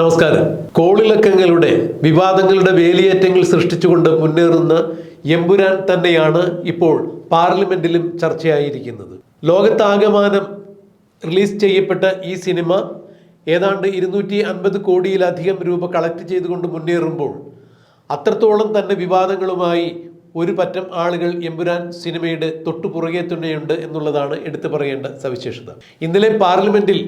നമസ്കാരം. കോളിളക്കങ്ങളുടെ വിവാദങ്ങളുടെ വേലിയേറ്റങ്ങൾ സൃഷ്ടിച്ചുകൊണ്ട് മുന്നേറുന്ന എമ്പുരാൻ തന്നെയാണ് ഇപ്പോൾ പാർലമെന്റിലും ചർച്ചയായിരിക്കുന്നത്. ലോകത്താകമാനം റിലീസ് ചെയ്യപ്പെട്ട ഈ സിനിമ ഏതാണ്ട് ഇരുന്നൂറ്റി അൻപത് കോടിയിലധികം രൂപ കളക്ട് ചെയ്തുകൊണ്ട് മുന്നേറുമ്പോൾ അത്രത്തോളം തന്നെ വിവാദങ്ങളുമായി ഒരു പറ്റം ആളുകൾ എമ്പുരാൻ സിനിമയുടെ തൊട്ടുപുറകെ തന്നെയുണ്ട് എന്നുള്ളതാണ് എടുത്തു പറയേണ്ട സവിശേഷത. ഇന്നലെ പാർലമെന്റിൽ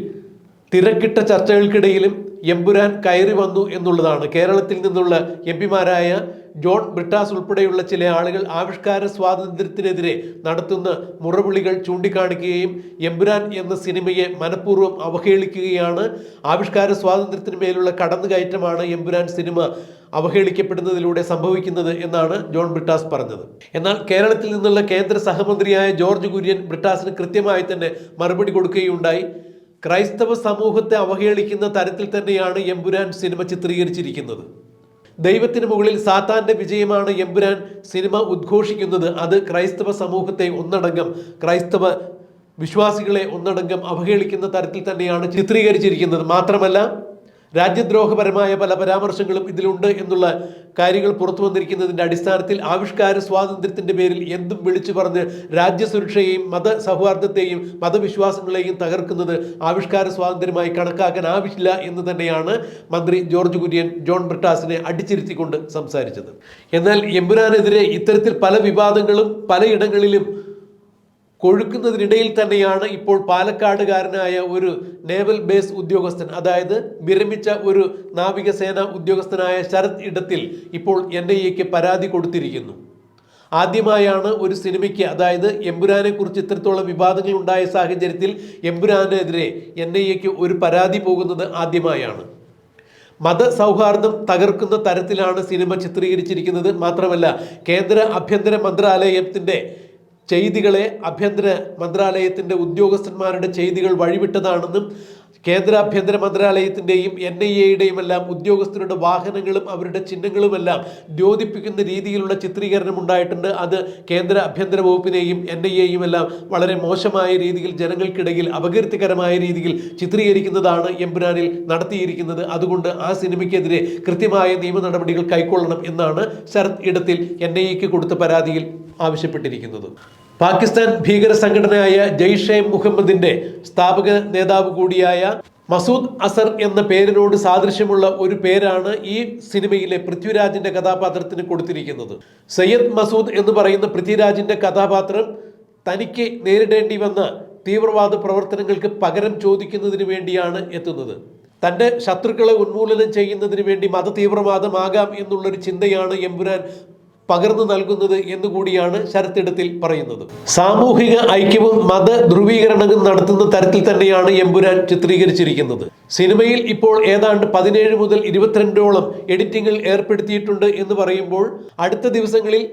തിരക്കിട്ട ചർച്ചകൾക്കിടയിലും എമ്പുരാൻ കയറി വന്നു എന്നുള്ളതാണ്. കേരളത്തിൽ നിന്നുള്ള എം പിമാരായ ജോൺ ബ്രിട്ടാസ് ഉൾപ്പെടെയുള്ള ചില ആളുകൾ ആവിഷ്കാര സ്വാതന്ത്ര്യത്തിനെതിരെ നടത്തുന്ന മുറവിളികൾ ചൂണ്ടിക്കാണിക്കുകയും എമ്പുരാൻ എന്ന സിനിമയെ മനഃപൂർവം അവഹേളിക്കുകയാണ്. ആവിഷ്കാര സ്വാതന്ത്ര്യത്തിന് മേലുള്ള കടന്നുകയറ്റമാണ് എമ്പുരാൻ സിനിമ അവഹേളിക്കപ്പെടുന്നതിലൂടെ സംഭവിക്കുന്നത് എന്നാണ് ജോൺ ബ്രിട്ടാസ് പറഞ്ഞത്. എന്നാൽ കേരളത്തിൽ നിന്നുള്ള കേന്ദ്ര സഹമന്ത്രിയായ ജോർജ് കുര്യൻ ബ്രിട്ടാസിന് കൃത്യമായി തന്നെ മറുപടി കൊടുക്കുകയുണ്ടായി. ക്രൈസ്തവ സമൂഹത്തെ അവഹേളിക്കുന്ന തരത്തിൽ തന്നെയാണ് എമ്പുരാൻ സിനിമ ചിത്രീകരിച്ചിരിക്കുന്നത്. ദൈവത്തിന് മുകളിൽ സാത്താന്റെ വിജയമാണ് എമ്പുരാൻ സിനിമ ഉദ്ഘോഷിക്കുന്നത്. അത് ക്രൈസ്തവ സമൂഹത്തെ ഒന്നടങ്കം ക്രൈസ്തവ വിശ്വാസികളെ ഒന്നടങ്കം അവഹേളിക്കുന്ന തരത്തിൽ തന്നെയാണ് ചിത്രീകരിച്ചിരിക്കുന്നത്. മാത്രമല്ല രാജ്യദ്രോഹപരമായ പല പരാമർശങ്ങളും ഇതിലുണ്ട് എന്നുള്ള കാര്യങ്ങൾ പുറത്തു വന്നിരിക്കുന്നതിന്റെ അടിസ്ഥാനത്തിൽ ആവിഷ്കാര സ്വാതന്ത്ര്യത്തിന്റെ പേരിൽ എന്തും വിളിച്ചു പറഞ്ഞ് രാജ്യസുരക്ഷയെയും മത സൗഹാർദ്ദത്തെയും മതവിശ്വാസങ്ങളെയും തകർക്കുന്നത് ആവിഷ്കാര സ്വാതന്ത്ര്യമായി കണക്കാക്കാൻ ആവശ്യമില്ല എന്ന് തന്നെയാണ് മന്ത്രി ജോർജ് കുര്യൻ ജോൺ ബ്രിട്ടാസിനെ അടിച്ചിരുത്തിക്കൊണ്ട് സംസാരിച്ചത്. എന്നാൽ എമ്പുരാനെതിരെ ഇത്തരത്തിൽ പല വിവാദങ്ങളും പലയിടങ്ങളിലും കൊഴുക്കുന്നതിനിടയിൽ തന്നെയാണ് ഇപ്പോൾ പാലക്കാടുകാരനായ ഒരു നേവൽ ബേസ് ഉദ്യോഗസ്ഥൻ അതായത് വിരമിച്ച ഒരു നാവികസേന ഉദ്യോഗസ്ഥനായ ശരത് ഇടത്തിൽ ഇപ്പോൾ എൻ ഐ എക്ക് പരാതി കൊടുത്തിരിക്കുന്നു. ആദ്യമായാണ് ഒരു സിനിമയ്ക്ക് അതായത് എമ്പുരാനെ കുറിച്ച് ഇത്രത്തോളം വിവാദങ്ങൾ ഉണ്ടായ സാഹചര്യത്തിൽ എമ്പുരാനെതിരെ എൻ ഐ എക്ക് ഒരു പരാതി പോകുന്നത് ആദ്യമായാണ്. മതസൗഹാർദ്ദം തകർക്കുന്ന തരത്തിലാണ് സിനിമ ചിത്രീകരിച്ചിരിക്കുന്നത്. മാത്രമല്ല കേന്ദ്ര ആഭ്യന്തര മന്ത്രാലയത്തിന്റെ ചെയ്തികളെ ആഭ്യന്തര മന്ത്രാലയത്തിന്റെ ഉദ്യോഗസ്ഥന്മാരുടെ ചെയ്തികൾ വഴിവിട്ടതാണെന്നും കേന്ദ്ര ആഭ്യന്തര മന്ത്രാലയത്തിന്റെയും എൻ ഐ എയുടെയും എല്ലാം ഉദ്യോഗസ്ഥരുടെ വാഹനങ്ങളും അവരുടെ ചിഹ്നങ്ങളുമെല്ലാം ദ്യോതിപ്പിക്കുന്ന രീതിയിലുള്ള ചിത്രീകരണം ഉണ്ടായിട്ടുണ്ട്. അത് കേന്ദ്ര ആഭ്യന്തര വകുപ്പിനെയും എൻ ഐ എയും എല്ലാം വളരെ മോശമായ രീതിയിൽ ജനങ്ങൾക്കിടയിൽ അപകീർത്തികരമായ രീതിയിൽ ചിത്രീകരിക്കുന്നതാണ് എംപുരാനിൽ നടത്തിയിരിക്കുന്നത്. അതുകൊണ്ട് ആ സിനിമയ്ക്കെതിരെ കൃത്യമായ നിയമ നടപടികൾ കൈക്കൊള്ളണം എന്നാണ് ശരത് ഇടത്തിൽ എൻ ഐ കൊടുത്ത പരാതിയിൽ ആവശ്യപ്പെട്ടിരിക്കുന്നത്. പാകിസ്ഥാൻ ഭീകര സംഘടനയായ ജെയ്ഷെ മുഹമ്മദിന്റെ സ്ഥാപക നേതാവ് കൂടിയായ മസൂദ് അസർ എന്ന പേരിനോട് സാദൃശ്യമുള്ള ഒരു പേരാണ് ഈ സിനിമയിലെ പൃഥ്വിരാജിന്റെ കഥാപാത്രത്തിന് കൊടുത്തിരിക്കുന്നത്. സയ്യദ് മസൂദ് എന്ന് പറയുന്ന പൃഥ്വിരാജിന്റെ കഥാപാത്രം തനിക്ക് നേരിടേണ്ടി വന്ന തീവ്രവാദ പ്രവർത്തനങ്ങൾക്ക് പകരം ചോദിക്കുന്നതിന് വേണ്ടിയാണ് എത്തുന്നത്. തന്റെ ശത്രുക്കളെ ഉന്മൂലനം ചെയ്യുന്നതിന് വേണ്ടി മത തീവ്രവാദമാകാം എന്നുള്ളൊരു ചിന്തയാണ് എമ്പുരാൻ പകർന്നു നൽകുന്നത് എന്നുകൂടിയാണ് ശരത്തിടത്തിൽ പറയുന്നത്. സാമൂഹിക ഐക്യവും മത ധ്രുവീകരണവും നടത്തുന്ന തരത്തിൽ തന്നെയാണ് എമ്പുരാൻ ചിത്രീകരിച്ചിരിക്കുന്നത്. സിനിമയിൽ ഇപ്പോൾ ഏതാണ്ട് പതിനേഴ് മുതൽ ഇരുപത്തിരണ്ടോളം എഡിറ്റിംഗിൽ ഏർപ്പെടുത്തിയിട്ടുണ്ട് എന്ന് പറയുമ്പോൾ അടുത്ത ദിവസങ്ങളിൽ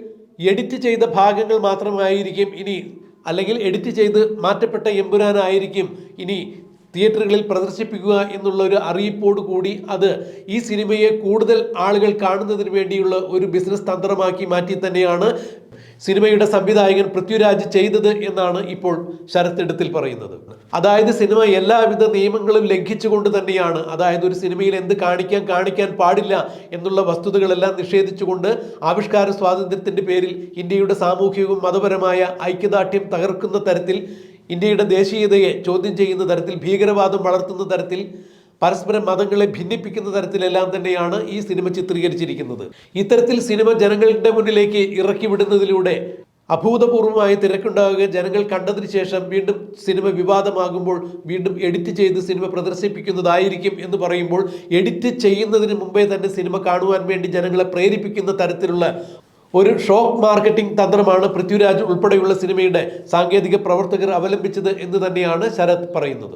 എഡിറ്റ് ചെയ്ത ഭാഗങ്ങൾ മാത്രമായിരിക്കും ഇനി അല്ലെങ്കിൽ എഡിറ്റ് ചെയ്ത് മാറ്റപ്പെട്ട എമ്പുരാനായിരിക്കും ഇനി തിയേറ്ററുകളിൽ പ്രദർശിപ്പിക്കുക എന്നുള്ള ഒരു അറിയിപ്പോട് കൂടി അത് ഈ സിനിമയെ കൂടുതൽ ആളുകൾ കാണുന്നതിന് വേണ്ടിയുള്ള ഒരു ബിസിനസ് തന്ത്രമാക്കി മാറ്റി തന്നെയാണ് സിനിമയുടെ സംവിധായകൻ പൃഥ്വിരാജ് ചെയ്തത് എന്നാണ് ഇപ്പോൾ ശരത്തിടത്തിൽ പറയുന്നത്. അതായത് സിനിമ എല്ലാവിധ നിയമങ്ങളും ലംഘിച്ചുകൊണ്ട് തന്നെയാണ്. അതായത് ഒരു സിനിമയിൽ എന്ത് കാണിക്കാൻ കാണിക്കാൻ പാടില്ല എന്നുള്ള വസ്തുതകളെല്ലാം നിഷേധിച്ചുകൊണ്ട് ആവിഷ്കാര സ്വാതന്ത്ര്യത്തിന്റെ പേരിൽ ഇന്ത്യയുടെ സാമൂഹികവും മതപരമായ ഐക്യദാർഢ്യം തകർക്കുന്ന തരത്തിൽ ഇന്ത്യയുടെ ദേശീയതയെ ചോദ്യം ചെയ്യുന്ന തരത്തിൽ ഭീകരവാദം വളർത്തുന്ന തരത്തിൽ പരസ്പരം മതങ്ങളെ ഭിന്നിപ്പിക്കുന്ന തരത്തിലെല്ലാം തന്നെയാണ് ഈ സിനിമ ചിത്രീകരിച്ചിരിക്കുന്നത്. ഇത്തരത്തിൽ സിനിമ ജനങ്ങളുടെ മുന്നിലേക്ക് ഇറക്കി വിടുന്നതിലൂടെ അഭൂതപൂർവമായ തിരക്കുണ്ടാവുക ജനങ്ങൾ കണ്ടതിന് ശേഷം വീണ്ടും സിനിമ വിവാദമാകുമ്പോൾ വീണ്ടും എഡിറ്റ് ചെയ്ത് സിനിമ പ്രദർശിപ്പിക്കുന്നതായിരിക്കും എന്ന് പറയുമ്പോൾ എഡിറ്റ് ചെയ്യുന്നതിന് മുമ്പേ തന്നെ സിനിമ കാണുവാൻ വേണ്ടി ജനങ്ങളെ പ്രേരിപ്പിക്കുന്ന തരത്തിലുള്ള ഒരു ഷോക്ക് മാർക്കറ്റിംഗ് തന്ത്രമാണ് പൃഥ്വിരാജ് ഉൾപ്പെടെയുള്ള സിനിമയുടെ സാങ്കേതിക പ്രവർത്തകർ അവലംബിച്ചത് എന്ന് തന്നെയാണ് ശരത് പറയുന്നത്.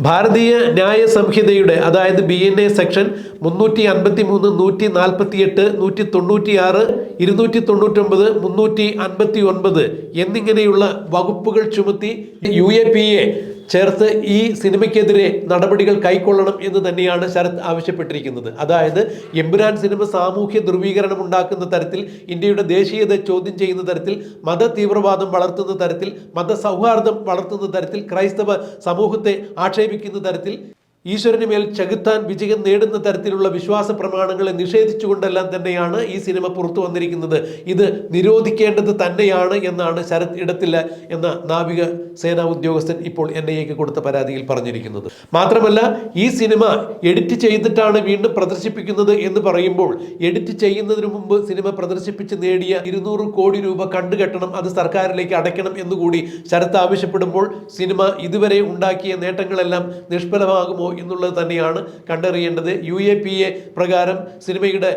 ഭാരതീയ ന്യായ സംഹിതയുടെ അതായത് ബി എൻ എ സെക്ഷൻ മുന്നൂറ്റി അൻപത്തി മൂന്ന് നൂറ്റി നാൽപ്പത്തി എട്ട് നൂറ്റി തൊണ്ണൂറ്റി ആറ് ഇരുന്നൂറ്റി തൊണ്ണൂറ്റൊമ്പത് മുന്നൂറ്റി അൻപത്തി ഒൻപത് എന്നിങ്ങനെയുള്ള വകുപ്പുകൾ ചുമത്തി യു എ പി എ ചേർത്ത് ഈ സിനിമയ്ക്കെതിരെ നടപടികൾ കൈക്കൊള്ളണം എന്ന് തന്നെയാണ് ശരത് ആവശ്യപ്പെട്ടിരിക്കുന്നത്. അതായത് എമ്പുരാൻ സിനിമ സാമൂഹ്യ ധ്രുവീകരണം ഉണ്ടാക്കുന്ന തരത്തിൽ ഇന്ത്യയുടെ ദേശീയത ചോദ്യം ചെയ്യുന്ന തരത്തിൽ മത തീവ്രവാദം വളർത്തുന്ന തരത്തിൽ മതസൗഹാർദ്ദം വളർത്തുന്ന തരത്തിൽ ക്രൈസ്തവ സമൂഹത്തെ ആക്ഷേപിക്കുന്ന തരത്തിൽ ഈശ്വരന് മേൽ ചകുത്താൻ വിജയം നേടുന്ന തരത്തിലുള്ള വിശ്വാസ പ്രമാണങ്ങളെ നിഷേധിച്ചുകൊണ്ടെല്ലാം തന്നെയാണ് ഈ സിനിമ പുറത്തു വന്നിരിക്കുന്നത്. ഇത് നിരോധിക്കേണ്ടത് തന്നെയാണ് എന്നാണ് ശരത് ഇടത്തില്ല എന്ന നാവിക സേനാ ഉദ്യോഗസ്ഥൻ ഇപ്പോൾ എൻ ഐ എക്ക് കൊടുത്ത പരാതിയിൽ പറഞ്ഞിരിക്കുന്നത്. മാത്രമല്ല ഈ സിനിമ എഡിറ്റ് ചെയ്തിട്ടാണ് വീണ്ടും പ്രദർശിപ്പിക്കുന്നത് എന്ന് പറയുമ്പോൾ എഡിറ്റ് ചെയ്യുന്നതിന് മുമ്പ് സിനിമ പ്രദർശിപ്പിച്ച് നേടിയ ഇരുന്നൂറ് കോടി രൂപ കണ്ടുകെട്ടണം അത് സർക്കാരിലേക്ക് അടയ്ക്കണം എന്നുകൂടി ശരത് ആവശ്യപ്പെടുമ്പോൾ സിനിമ ഇതുവരെ ഉണ്ടാക്കിയ നേട്ടങ്ങളെല്ലാം നിഷ്ഫലമാകുമോ എന്നുള്ളത് തന്നെയാണ് കണ്ടറിയേണ്ടത്. യു എ പി എ പ്രകാരം സിനിമയുടെ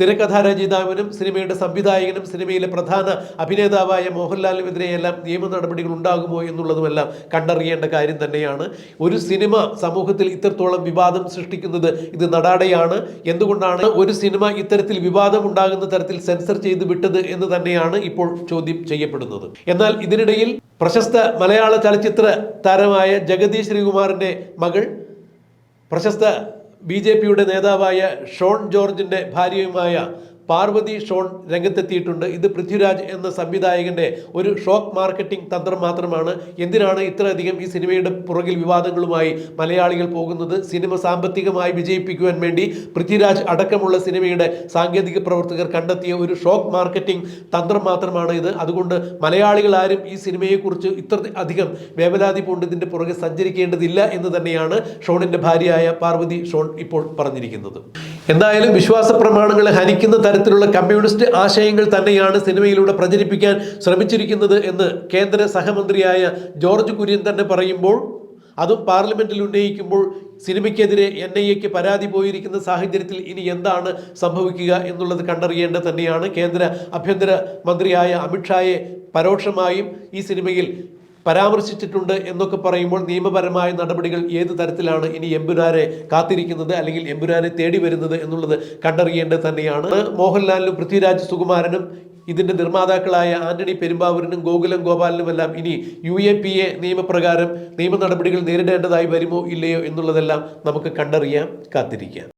തിരക്കഥാരചയിതാവിനും സിനിമയുടെ സംവിധായകനും സിനിമയിലെ പ്രധാന അഭിനേതാവായ മോഹൻലാലിനെതിരെയെല്ലാം നിയമ നടപടികൾ ഉണ്ടാകുമോ എന്നുള്ളതുമെല്ലാം കണ്ടറിയേണ്ട കാര്യം തന്നെയാണ്. ഒരു സിനിമ സമൂഹത്തിൽ ഇത്രത്തോളം വിവാദം സൃഷ്ടിക്കുന്നത് ഇത് നടാടയാണ്. എന്തുകൊണ്ടാണ് ഒരു സിനിമ ഇത്തരത്തിൽ വിവാദം ഉണ്ടാകുന്ന തരത്തിൽ സെൻസർ ചെയ്ത് വിട്ടത് എന്ന് തന്നെയാണ് ഇപ്പോൾ ചോദ്യം ചെയ്യപ്പെടുന്നത്. എന്നാൽ ഇതിനിടയിൽ പ്രശസ്ത മലയാള ചലച്ചിത്ര താരമായ ജഗതി ശ്രീകുമാറിന്റെ മകൾ പ്രശസ്ത ബി ജെ പിയുടെ നേതാവായ ഷോൺ ജോർജിന്റെ ഭാര്യയുമായ പാർവതി ഷോൺ രംഗത്തെത്തിയിട്ടുണ്ട്. ഇത് പൃഥ്വിരാജ് എന്ന സംവിധായകന്റെ ഒരു ഷോക്ക് മാർക്കറ്റിംഗ് തന്ത്രം മാത്രമാണ്. എന്തിനാണ് ഇത്രയധികം ഈ സിനിമയുടെ പുറകിൽ വിവാദങ്ങളുമായി മലയാളികൾ പോകുന്നത്? സിനിമ സാമ്പത്തികമായി വിജയിപ്പിക്കുവാൻ വേണ്ടി പൃഥ്വിരാജ് അടക്കമുള്ള സിനിമയുടെ സാങ്കേതിക പ്രവർത്തകർ കണ്ടെത്തിയ ഒരു ഷോക്ക് മാർക്കറ്റിംഗ് തന്ത്രം മാത്രമാണ് ഇത്. അതുകൊണ്ട് മലയാളികൾ ആരും ഈ സിനിമയെക്കുറിച്ച് ഇത്ര അധികം വേവലാതി പൂണ്ട് പുറകെ സഞ്ചരിക്കേണ്ടതില്ല എന്ന് തന്നെയാണ് ഷോണിന്റെ ഭാര്യയായ പാർവതി ഷോൺ ഇപ്പോൾ പറഞ്ഞിരിക്കുന്നത്. എന്തായാലും വിശ്വാസ പ്രമാണങ്ങളെ ഹനിക്കുന്ന തരത്തിലുള്ള കമ്മ്യൂണിസ്റ്റ് ആശയങ്ങൾ തന്നെയാണ് സിനിമയിലൂടെ പ്രചരിപ്പിക്കാൻ ശ്രമിച്ചിരിക്കുന്നത് എന്ന് കേന്ദ്ര സഹമന്ത്രിയായ ജോർജ് കുര്യൻ തന്നെ പറയുമ്പോൾ അതും പാർലമെന്റിൽ ഉന്നയിക്കുമ്പോൾ സിനിമയ്ക്കെതിരെ എൻ ഐ എക്ക് പരാതി പോയിരിക്കുന്ന സാഹചര്യത്തിൽ ഇനി എന്താണ് സംഭവിക്കുക എന്നുള്ളത് കണ്ടറിയേണ്ടത് തന്നെയാണ്. കേന്ദ്ര ആഭ്യന്തര മന്ത്രിയായ അമിത്ഷായെ പരോക്ഷമായും ഈ സിനിമയിൽ പരാമർശിച്ചിട്ടുണ്ട് എന്നൊക്കെ പറയുമ്പോൾ നിയമപരമായ നടപടികൾ ഏത് തരത്തിലാണ് ഇനി എമ്പുരാനെ കാത്തിരിക്കുന്നത് അല്ലെങ്കിൽ എമ്പുരാനെ തേടി വരുന്നത് എന്നുള്ളത് കണ്ടറിയേണ്ടത് തന്നെയാണ്. മോഹൻലാലിനും പൃഥ്വിരാജ് സുകുമാരനും ഇതിന്റെ നിർമ്മാതാക്കളായ ആന്റണി പെരുമ്പാവൂരിനും ഗോകുലം ഗോപാലിനും എല്ലാം ഇനി യു എ പി എ നിയമപ്രകാരം നിയമ നടപടികൾ നേരിടേണ്ടതായി വരുമോ ഇല്ലയോ എന്നുള്ളതെല്ലാം നമുക്ക് കണ്ടറിയാം കാത്തിരിക്കാം.